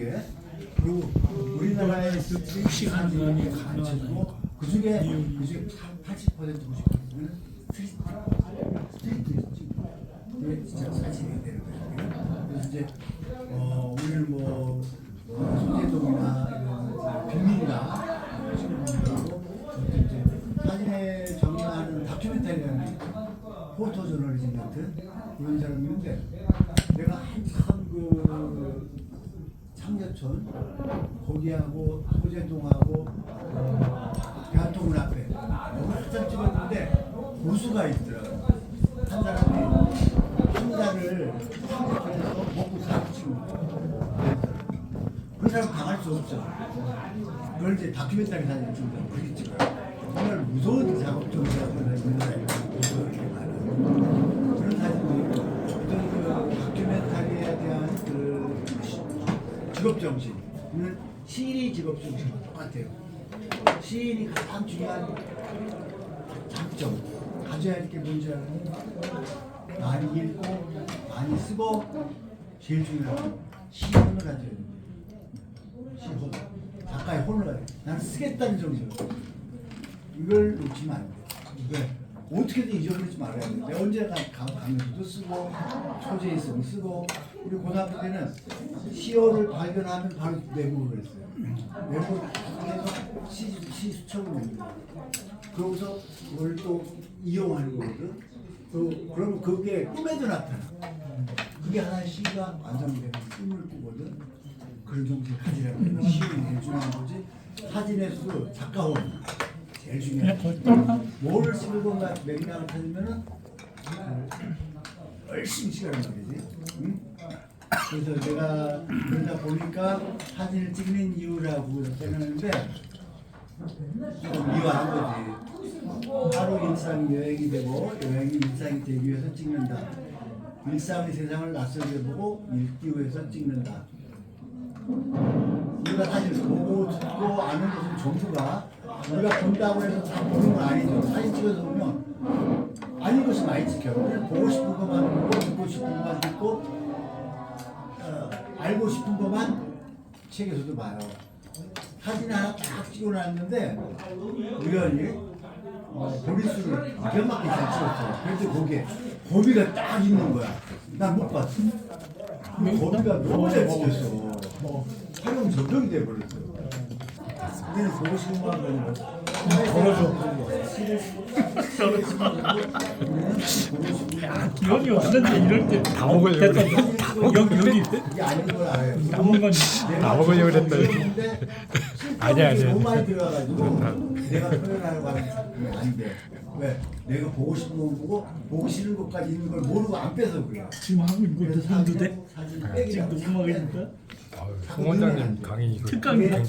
게 그리고 우리나라의 시간 사진이 가르쳐주고 그 중에 그 중에 80% 90%는 스트리트 진짜 사진이 되는 거예요. 그래서 이제 어 우리는 뭐, 뭐 소재동이나 이런 빈민가 사진에 정리하는 다큐멘터리라는 포토 저널리즘 같은 이런 사람이 있는데 내가 한참 그 창녀촌 거기하고 소재동하고 어, 대한통운 앞에. 여기 한참 찍었는데 고수가 있더라고 한 사람이 한 잔을 창녀촌에서 먹고 사고 찍은 거야 그 사람 당할 수 없죠. 그걸 이제 다큐멘터리 사진 찍는다 그렇게 찍어요 정말 무서운 작업 사람이 이렇게 많아요 그런 사진도 있고 어떤 그 다큐멘터리에 대한 그 직업 정신은 시인의 직업 정신과 똑같아요. 시인이 가장 중요한 장점 가져야 할 게 뭔지 알아요? 많이 읽고 많이 쓰고 제일 중요한 건 시혼을 가져야 돼요. 시혼 작가의 혼을 가져야 돼. 나는 쓰겠다는 정신. 이걸 놓치면 안 돼. 이걸 어떻게든 잊어버리지 말아야 돼. 내가 언제나 강- 강연도 쓰고 있으면 쓰고 우리 고등학교 때는 시어를 발견하면 바로 메모를 했어요. 메모를 해서 시, 시 수첩을 냅니다. 그러고서 그걸 또 이용하는 거거든. 그, 그러면 그게 꿈에도 나타나. 그게 하나의 시가 완성되는 꿈을 꾸거든. 그런 가지라는 게 시인이 제일 중요한 거지. 사진에서도 작가혼 제일 중요해. 뭐를 쓸 건가 맥락을 찾으면은 그 열심히 시간을 말이지. 응? 그래서 내가 그러다 보니까 사진을 찍는 이유라고 생각하는데 좀 미화한 거지. 하루 일상이 여행이 되고 여행이 일상이 되기 위해서 찍는다. 일상의 세상을 낯설게 보고 읽기 위해서 찍는다. 우리가 사실 보고 듣고 아는 것은 전부가 우리가 본다고 해서 다 보는 건 아니죠. 사진 찍어서 보면 아닌 것이 많이 찍혀요. 보고 싶은 것만 보고 듣고 싶은 것만 듣고 어, 알고 싶은 것만 책에서도 봐요. 사진 하나 딱 찍어놨는데 우연히 어, 보리수를 기가 막히게 잘 찍었어요. 그래도 거기에 고비가 딱 있는 거야. 난 못 봤어. 근데 고비가 너무 잘 찍혔어. 활용 전동이 돼버렸어. 우리는 보고 싶은 거 하면 걸어줘. 기억이 없는데 이럴 때 다 먹으려고 그래. 됐다. 여기 여기. 남은 건다 먹으려고 그랬다. 아니야, 아니야. 너무 많이 들어가가지고 내가 표현하려고 하는 게안 돼. 왜? 내가 보고 싶은 거 보고 보고 싫은 것까지 있는 걸 모르고 안 빼서 그래. 지금 하고 있는 것도 산도 돼? 사진 지금 녹음하겠니까? 송 원장님 강의 이거. 특강인데.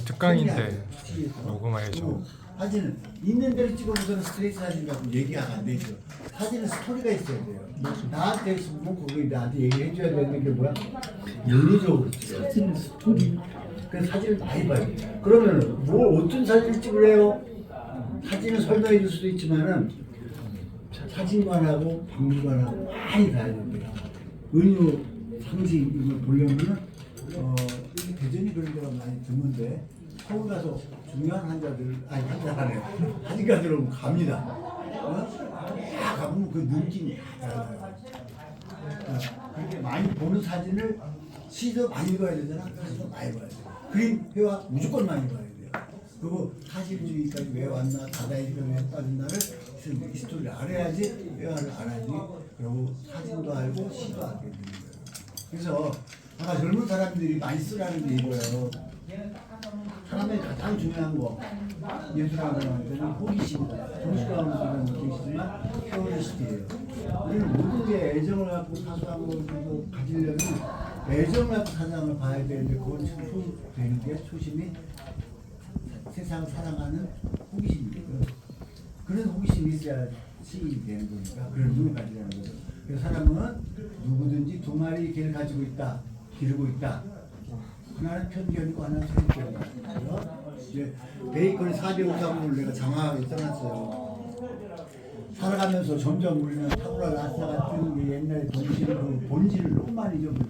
그리고 사진은 있는 대로 찍어보서는 스트레이트 사진 갖고 얘기가 안 되죠. 사진은 스토리가 있어야 돼요. 나한테 있으면 그거 나한테 얘기해줘야 되는 게 뭐야? 윤리적으로 찍어야 돼. 사진 스토리 그래서 사진을 많이 봐요. 그러면 뭘 어떤 사진을 찍으래요? 사진을 설명해 줄 수도 있지만은 사진관하고 박물관하고 많이 가야 됩니다. 은유 상징 이걸 보려면은 어 대전이 그런 데가 많이 드문데 서울 가서 중요한 환자들 아니 환자라네 오면 갑니다. 어? 다 가보면 그 느낌이 다 달라요. 어, 그렇게 많이 보는 사진을 시도 많이 봐야 되잖아. 사진도 많이 봐야 돼. 그림 회화 무조건 많이 봐야 돼요. 그리고 사실주의까지 왜 왔나, 다다이가 왜 빠졌나를 이 스토리를 알아야지 회화를 알아야지. 그리고 사진도 알고 시도 알게 되는 거예요. 그래서 아까 젊은 사람들이 많이 쓰라는 게 이거예요. 사람의 가장 중요한 거 예술하는한테는 호기심이다. 정신과학은 계시지만 큐리시티예요. 우리는 모든 게 애정을 갖고 사소한 것도 가지려면 애정을 갖고 사랑을 봐야 되는데 그건 초 되는 게 초심이 세상 사랑하는 호기심이거든. 그런 호기심이 있어야 시인이 되는 거니까 그런 눈을 가지라는 거죠. 그래서 사람은 누구든지 두 마리 개를 가지고 있다, 기르고 있다. 하나는 편견이고 하나는 선입견이에요. 이제 베이컨의 453을 내가 장황하게 써놨어요. 살아가면서 점점 우리는 타고라 라사 같은 게 옛날에 본질 그 본질을 너무 많이 잊어버리고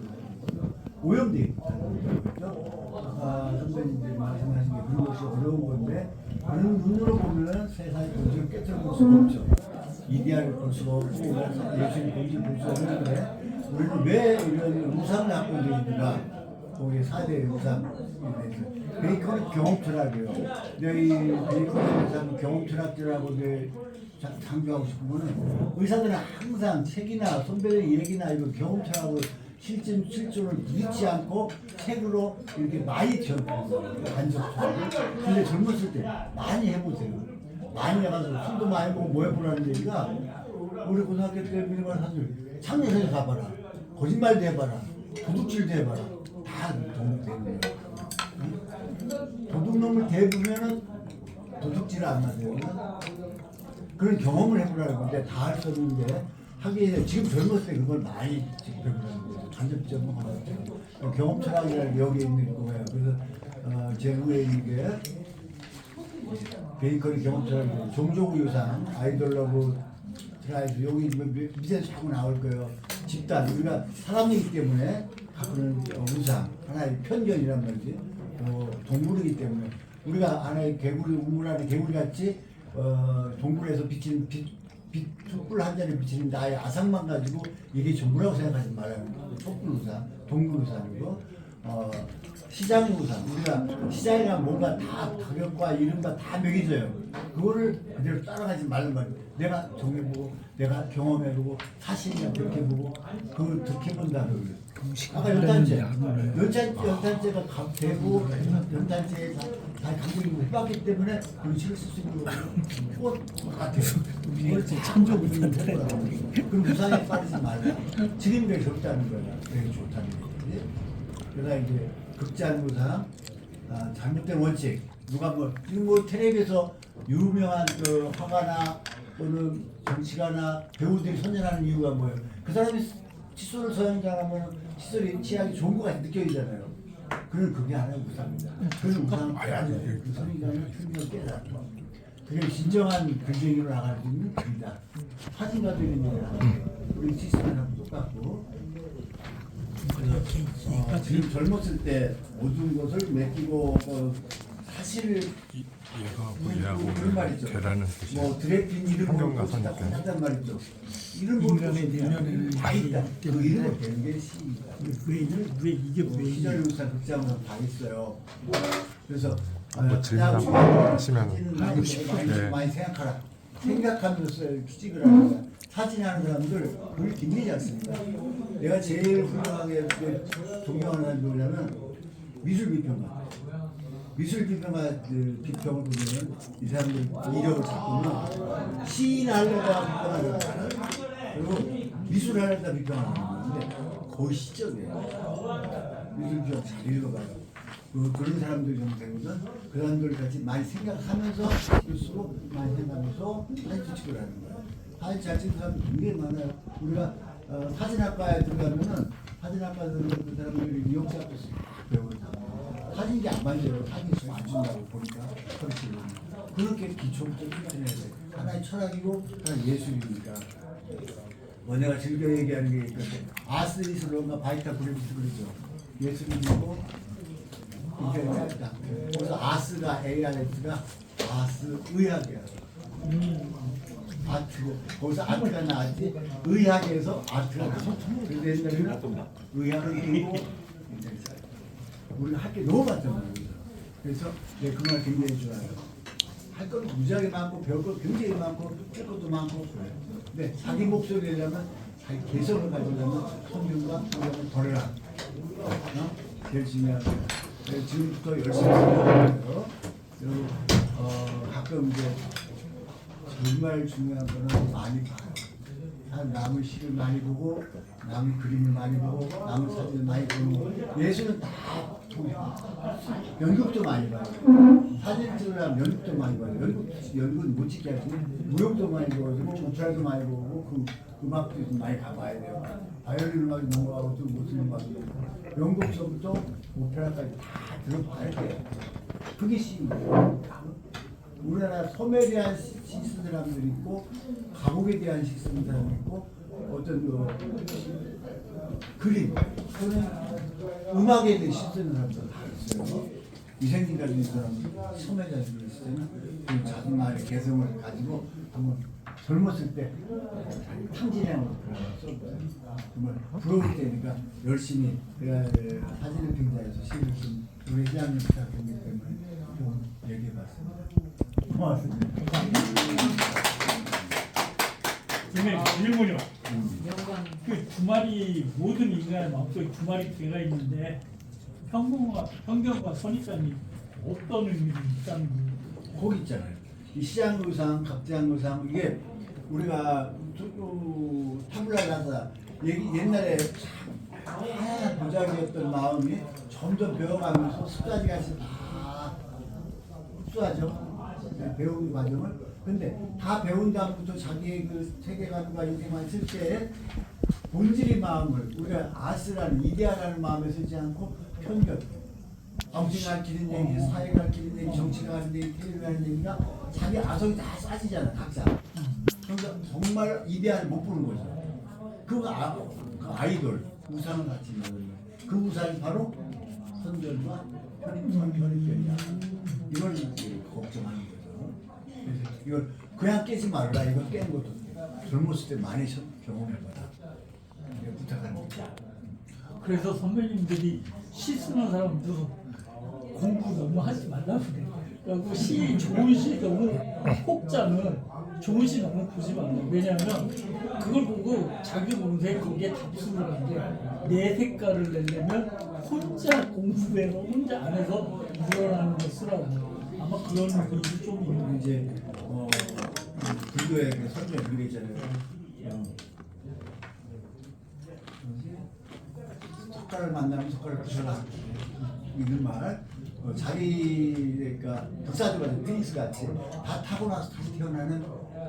오염돼 있잖아요. 것이 어려운 건데 그런 눈으로 보면은 세상의 본질을 깨뜨릴 수가 없죠. 이데아를 볼 수가 없고 예수님 본질 볼 수가 없는데 우리는 왜 이런 우상을 갖고 있는가? 거기 사대 우상 베이컨은 경험 철학이에요. 근데 이 베이컨에 대해서 경험 철학자라고 이제 자- 강조하고 싶은 거는 의사들은 항상 책이나 선배의 얘기나 이거 경험 철학을 실전 실존을 믿지 않고 책으로 이렇게 많이 접해요 간접적으로. 근데 젊었을 때 많이 해보세요. 많이 해가지고 술도 많이 먹고 뭐 해보라는 얘기가 우리 고등학교 때 미니만 사실 창녕에서 가봐라. 거짓말도 해봐라. 도둑질도 해봐라. 도둑놈을 대보면은 도둑질을 안 하세요. 그런 경험을 해보라는 건데 다 할 수 없는데 하기에 지금 젊었을 때 그걸 많이 거죠. 간접적으로 하죠. 경험 철학이라는 게 여기 있는 거예요. 그래서 어, 제 후에 이게 베이커리 경험 철학, 종족 유산, 아이돌 러브 트라이브 여기 밑에 자꾸 나올 거예요. 집단 우리가 사람이기 때문에 갖고는 어, 우상 하나의 편견이란 말이지. 또 동물이기 때문에 우리가 하나의 개구리 우물 안에 개구리 같이 어, 동굴에서 비치는 빛, 빛 촛불 한 잔에 비치는 나의 아상만 가지고 이게 전부라고 생각하지 말아요. 촛불 우상, 동굴 우상이고 어, 시장 우상 우리가 가면 뭔가 다 가격과 이름과 다 매겨져요. 그거를 그대로 따라가지 말란 말이에요. 내가 정해보고 내가 경험해보고 사실이나 들켜보고 그걸 들켜본다 그러고요. 아까 연탄재 연탄 연탄재가 가- 되고 연탄재에 다, 다 감정이 해봤기 때문에 글씨를 쓸 수 있는 거고 그거 같아요. 그걸 참조 못한다는 그럼 무상에 빠지지 말라. 지금 그게 좋다는 거야. 그게 좋다는 거지. 그러다 이제 극장 무상 아, 잘못된 원칙 누가 뭐 지금 뭐 텔레비에서 유명한 그 화가나 또는 정치가나 배우들이 선전하는 이유가 뭐예요? 그 사람이 칫솔을 서양장하면 칫솔이 치약이 좋은 것 같이 느껴지잖아요. 그런 그게 하나의 우상입니다. 그런 우상 아니 그 선인장의 틀림을 깨달아. 그게 진정한 글쟁이로 나갈 수 있는 길이다. 사진가도 있는 거야. 우리 칫솔이랑 똑같고 어, 지금 젊었을 때 모든 것을 맡기고 어, 얘가 뭐 얘하고 말이죠. 계라는 뜻이 뭐 드래핀 이름 선입견. 한단 말이죠. 이름 인간의 내면에는 다 있다. 그 이름을 배는 게 시입니다. 왜, 이래? 왜 이게 뭐 왜 이래? 시절유사 극장으로 다 있어요. 그래서 뭐 어, 질문 그냥 한번 하시면 사진은 많이, 많이, 네. 많이 생각하라. 생각하면서 취직을 하는 거야. 사진하는 사람들 그걸 김리지 않습니까? 내가 제일 훌륭하게 그 존경하는 사람이 누구냐면 미술 비평가. 미술 비평가 그 비평을 보면 이 사람들 이력을 잡고는 시인 하려다 비평하는. 그리고 미술 하려다 비평하는 건데 거의 시적이에요. 미술 비평 잘 읽어봐요. 그, 그런 사람들이 좀 되거든. 그 사람들 같이 많이 생각하면서 글쓰고 많이 생각하면서 사진 찍으라는 거야. 사진 잘 찍는 사람 굉장히 많아요. 우리가 어, 사진학과에 들어가면은 사진학과 들어가는 그 사람들이 미용사 앞에서 막 배우는 사람. 사진이 안 맞아요. 사진이 안 준다고 보니까 그렇게 그렇게 기초부터训練해야 돼. 하나의 철학이고 하나의 예술이니까. 뭐 내가 즐겨 얘기하는 게 있거든. 아스리스론가 바이타 브레비스 그러죠. 예술이고 이게 짧다. 그래서 아스가 ARS가 아스 의학이야. 아트 거기서 아트가 나왔지 의학에서 아트가 나왔어. 그래서 옛날에는 의학을 들고 우리가 할 게 너무 말이야. 그래서 내그말 굉장히 좋아요. 할 건 무지하게 많고 배울 거 굉장히 많고 할 것도 많고. 근데 자기 목소리 내려면 자기 개성을 가지려면 성경과 성경을 버려라. 어? 중요한 거야. 그래서 지금부터 열심히 공부하고요. 그리고 어, 가끔 이제 정말 중요한 거는 많이 봐요. 한 남의 시를 많이 보고 남의 그림을 많이 보고 남의 사진을 많이 보고 예술은 다. 연극도 많이 봐요. 사진 찍으려면 연극도 많이 봐요. 연극, 연극은 못 찍게 하지. 무용도 많이 보고 오페라도 많이 보고 그 음악도 좀 많이 가봐야 돼요. 바이올린 음악이 넘어가고 또 무슨 음악도 연극서부터 오페라까지 다 들어봐야 돼요. 그게 시입니다. 우리나라 섬에 대한 시, 시 쓰는 사람들이 있고 가곡에 대한 시 쓰는 사람이 있고 어떤 그 그림 또는 음악에 대해 시 쓰는 사람들 다 있어요. 위생진 가지고 있는 사람은 소매자 있을 때는 그 자신만의 개성을 가지고 한번 젊었을 때 탕진해하고 들어가서 정말 부러울 때니까 열심히 내가 사진을评价해서 시를 좀 우리 회장님 부탁드리기 때문에 좀 얘기해 봤습니다. 고맙습니다. 선생님 질문이요. 그 주말이 모든 인간의 마음속에 주말이 개가 있는데 평균과 평균과 선입관이 어떤 의미를 있다는 거예요? 거기 있잖아요. 이 시장의상, 갑장의상 이게 우리가 그 타블라라사 얘기 옛날에 하얀 도자기였던 마음이 점점 배워가면서 습관이 같이 다 흡수하죠. 네, 배우는 과정을. 근데 다 배운 다음부터 자기의 그 세계관과 인생만 쓸 때 본질의 마음을 우리가 아스라는 이데아라는 마음에 쓰지 않고 편견 정치 가르치는 얘기, 사회 가르치는 얘기, 정치 가르치는 얘기, 테레비 하는 얘기가 자기 아성이 다 싸지잖아 각자. 그러니까 정말 이데아를 못 보는 거죠. 그, 아, 그 아이돌 우상을 같이 거예요. 그 우상이 바로 선별과 편입, 선편입견이야. 이걸 이제 걱정하는 거죠. 이걸 그냥 깨지 말라. 이거 깨는 것도 젊었을 때 많이 경험해봐라. 이거 부탁하는 거죠. 그래서 선배님들이 시 쓰는 사람들 공부 너무 하지 말라고 그래. 그리고 시 좋은 시 너무 혹자는 좋은 시 너무 보지 말라. 왜냐하면 그걸 보고 자기 몸에 거기에 답수를 한게 내 색깔을 내려면 혼자 공부해서 혼자 안에서 우러나는 걸 쓰라고. 아마 그런 의미도 좀 있는 거죠. 이제 어 불교의 그 그런 게 있잖아요. 어, 석가를 만나면 석가를 부셔라. 이런 말. 어, 자기 그러니까 불사조가 트니스 같이 다 타고 나서 다시 태어나는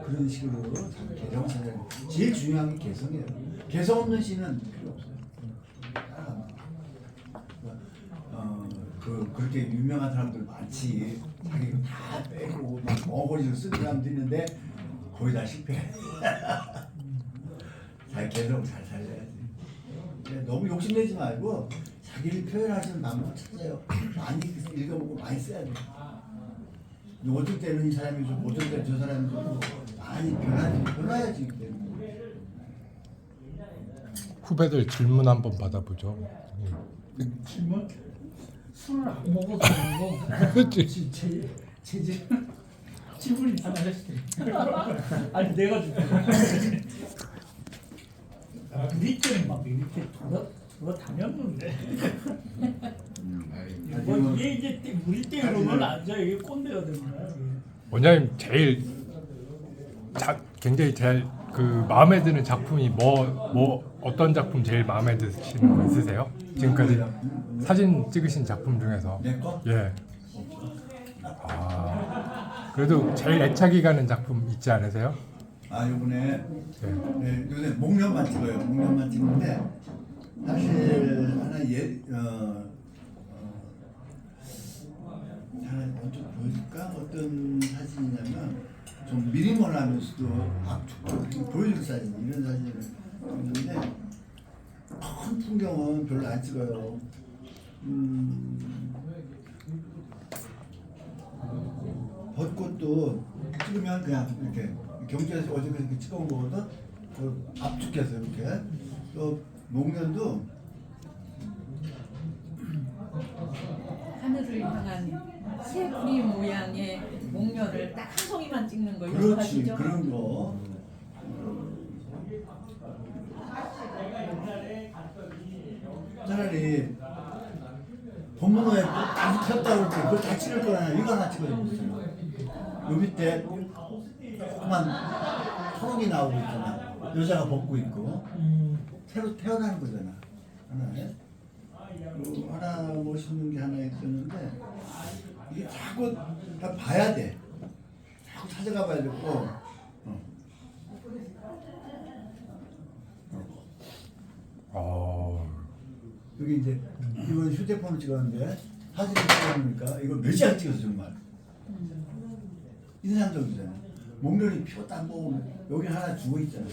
그런 식으로 자기 개성 찾아야 제일 중요한 게 개성이에요. 개성 없는 시는 필요 없어요. 따라갑니다. 어, 그 그렇게 유명한 사람들 많지. 자기가 다 빼고 막 어거리로 쓴 사람도 있는데 거의 다 실패. 자기 개성 잘 살려야지. 너무 욕심내지 말고 자기를 표현하시는 방법을 찾아요. 많이 읽어보고 많이 써야 돼. 어떨 때는 이 사람이 좀, 어떨 때는 저 사람이 좀 많이 변하지. 때문에. 후배들 질문 한번 받아보죠. 질문? 술을 안 먹어서 그런 그치. 제, 제, 제 집, 지분이 다 때. 아니, 내가 줄게. 우리 때는 막 이렇게 돌아, 돌아 다녔는데. 뭐 이게 이제 때- 우리 때 그러면 앉아 이게 꼰대가 되는 거야. 원장님 제일 자, 굉장히 제일 그 마음에 드는 작품이 뭐 뭐 어떤 작품 제일 마음에 드시는 거 있으세요? 지금까지 사진 찍으신 작품 중에서 내 거? 예. 아 그래도 제일 애착이 가는 작품 있지 않으세요? 아, 요번에 예. 네, 요새 목련만 찍어요. 목련만 찍는데 사실 하나 예 어, 어 하나 먼저 보여줄까? 어떤 사진이냐면 좀 미니멀하면서도 압축도 보여줄 사진 이런 사진을 찍는데 큰 풍경은 별로 안 찍어요. 음, 벚꽃도 찍으면 그냥 이렇게 경주에서 어제 그렇게 찍어온 거거든. 그 압축해서 이렇게 또 목련도 하늘을 향한 새부리 모양의 목련을 딱 한 송이만 찍는 거 그렇지? 그런 거. 차라리 딱 폈다 그럴 때 그걸 다 찍을 거나 이거 하나 찍어줬어요. 요 밑에 조그만 초록이 나오고 있잖아. 여자가 벗고 있고 음, 새로 태어나는 거잖아. 하나에. 요 하나 멋있는 게 하나 있었는데 이게 자꾸 다 봐야 돼. 자꾸 찾아가 봐야 되고. 어. 어. 여기 이제 이건 휴대폰을 찍었는데 사진을 찍어놓으니까 이거 몇 시간 찍었어 정말. 인상적이잖아. 목련이 피었다 안 먹으면 여기 하나 죽어 있잖아.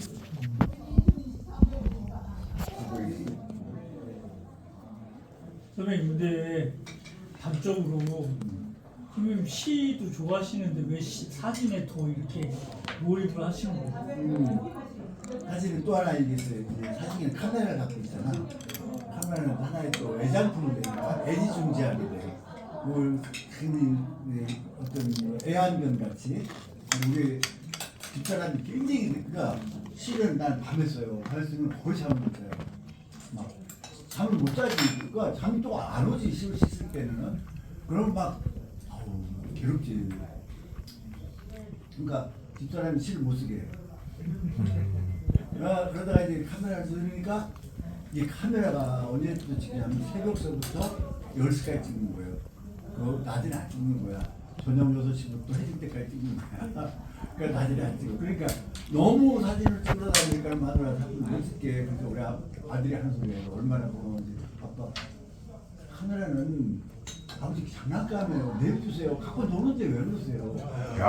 선생님 근데 단적으로 선생님 시도 좋아하시는데 왜 시, 사진에 더 이렇게 몰입을 하시는 거예요? 음, 사실은 또 하나. 이제 사진에 카메라를 갖고 있잖아. 카메라는 하나의 또 애장품이 되니까 애지중지하게 돼. 그걸 흔히 네, 어떤 애완견 같이 우리 뒷사람이 굉장히 그러니까 실은 난 밤에 써요. 밤에 쓰면 거의 잠을 못 자요. 막 잠을 못 자지. 그러니까 잠이 또 안 오지 실을 씻을 때는. 그럼 막 아우 괴롭지. 그러니까 뒷사람이 실을 못 쓰게 해요. 아, 그러다가 이제 카메라를 들으니까 이 카메라가 언제부터 찍냐면 새벽서부터 10시까지 찍는 거예요. 그 낮에는 안 찍는 거야. 저녁 6시부터 해질 때까지 찍는 거야. 그러니까 낮에는 안 찍어. 그러니까 너무 사진을 찍으러 다니니까 마누라 사진 못 찍게. 그래서 우리 아- 아들이 하는 소리예요. 얼마나 고마운지. 아빠, 카메라는 아버지 장난감이에요. 내주세요. 갖고 노는데 왜 그러세요? 야.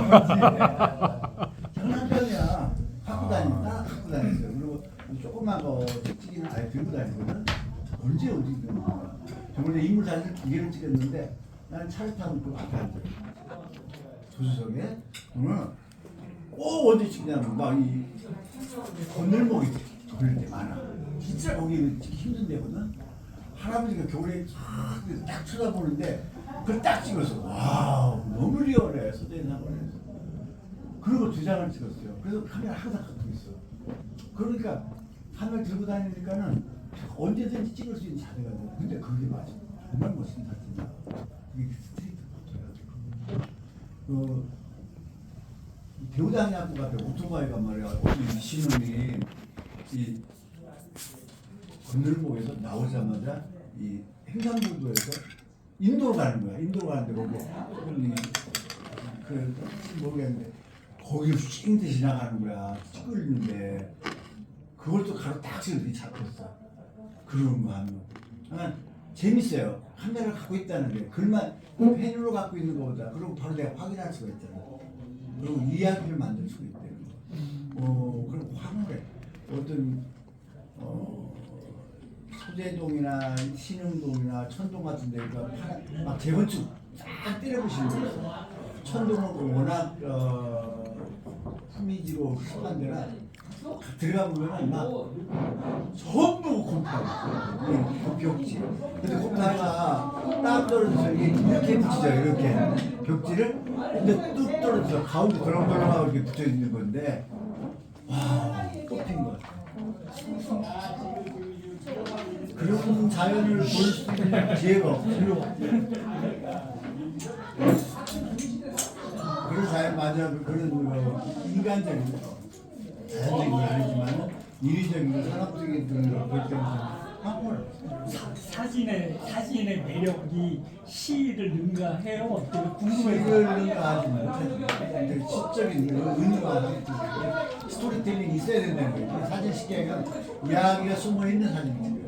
얼마나 장난감이야. 갖고 다니고 따라 갖고 다녔어요. 조그만 거 찍기는 아예 들고 다니거든. 언제 어디 있는 거야. 저번에 인물 사진 두 개를 찍었는데 나는 차를 타고 그 앞에 앉아. 조수석에 오늘 꼭 언제 찍냐면 막이 건널목이 돌릴 때 많아. 진짜 거기 찍기 힘든 데거든. 할아버지가 겨울에 쫙딱 쳐다보는데 그걸 딱 찍었어. 와우 너무 리얼해 서대인상원에서. 그리고 두 장을 찍었어요. 그래서 카메라 항상 갖고 있어. 그러니까 카메라 들고 다니니까는 언제든지 찍을 수 있는 자세가 돼. 근데 그게 맞아. 정말 멋진 사진이야. 이게 스트리트 포토야. 그 배우장학교 앞에 오토바이 가 말이야. 어디 미친놈이 이 건널목에서 나오자마자 이 횡단보도에서 인도로 가는 거야. 인도로 가는데 거기 이- 그 모르겠는데 거기를 씩 지나가는 거야. 찍고 있는데 그걸 또 가로 딱 지금 잡혔어. 그런 거 하면. 아, 재밌어요. 카메라를 갖고 있다는 게 글만 펜으로 갖고 있는 거보다 그리고 바로 내가 확인할 수가 있잖아. 그리고 이야기를 만들 수가 있다는 거. 어 그리고 화물에 어떤 어 소재동이나 신흥동이나 천동 같은 데가 막 재건축 쫙 때려부시는 거 있어. 천동은 워낙 어, 후미지로 흡한 데라 들어가 보면은 막 전부 곰탕 그 벽지. 근데 곰탕이가 딱 떨어져서 이게 이렇게 붙이죠 이렇게 벽지를 근데 뚝 떨어져서 가운데 드렁드렁하고 이렇게 붙여 있는 건데 와 뽑힌 것 같아. 그런 자연을 볼 수 있는 기회가 없어요. 그런 자연 맞아 그런 뭐 인간적인 자연적인 건 아니지만 인위적인 산업적인 걸볼 때는 한번 사, 사진의 사진의 매력이 시를 능가해요. 어떻게 궁금해서. 시를 하지만 시적인 의미가 스토리텔링이 있어야 된다는 거예요. 사진 시계가 이야기가 숨어 있는 사진이에요.